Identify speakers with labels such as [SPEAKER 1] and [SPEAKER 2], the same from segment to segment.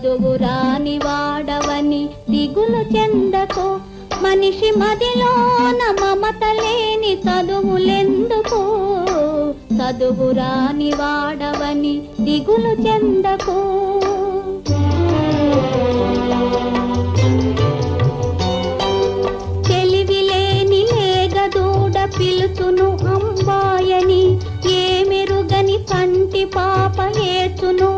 [SPEAKER 1] చదువు రాని వాడవని దిగులు చెందకు మనిషి మదిలోన మమత లేని చదువులెందుకు? చదువు రాని వాడవని దిగులు చెందకు తెలివిలేని లేగదూడ పిలుచును అంబాయని. మెరుగని కంటి పాప ఏచును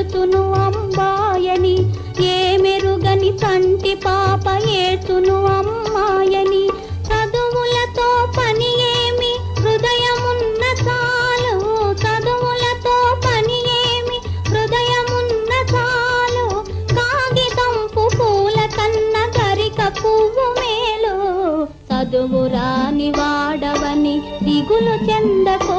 [SPEAKER 1] లేగదూడ అంబాయని ఏ మెరుగని తంటి పాప ఏతును అమ్మాయని చదువులతో పని ఏమి హృదయమున్న చాలు. చదువులతో పని ఏమి హృదయమున్న చాలు. కాగితంపు పూల కన్న కరిక పువ్వు మేలు. చదువు రాని వాడవని దిగులు చెందకు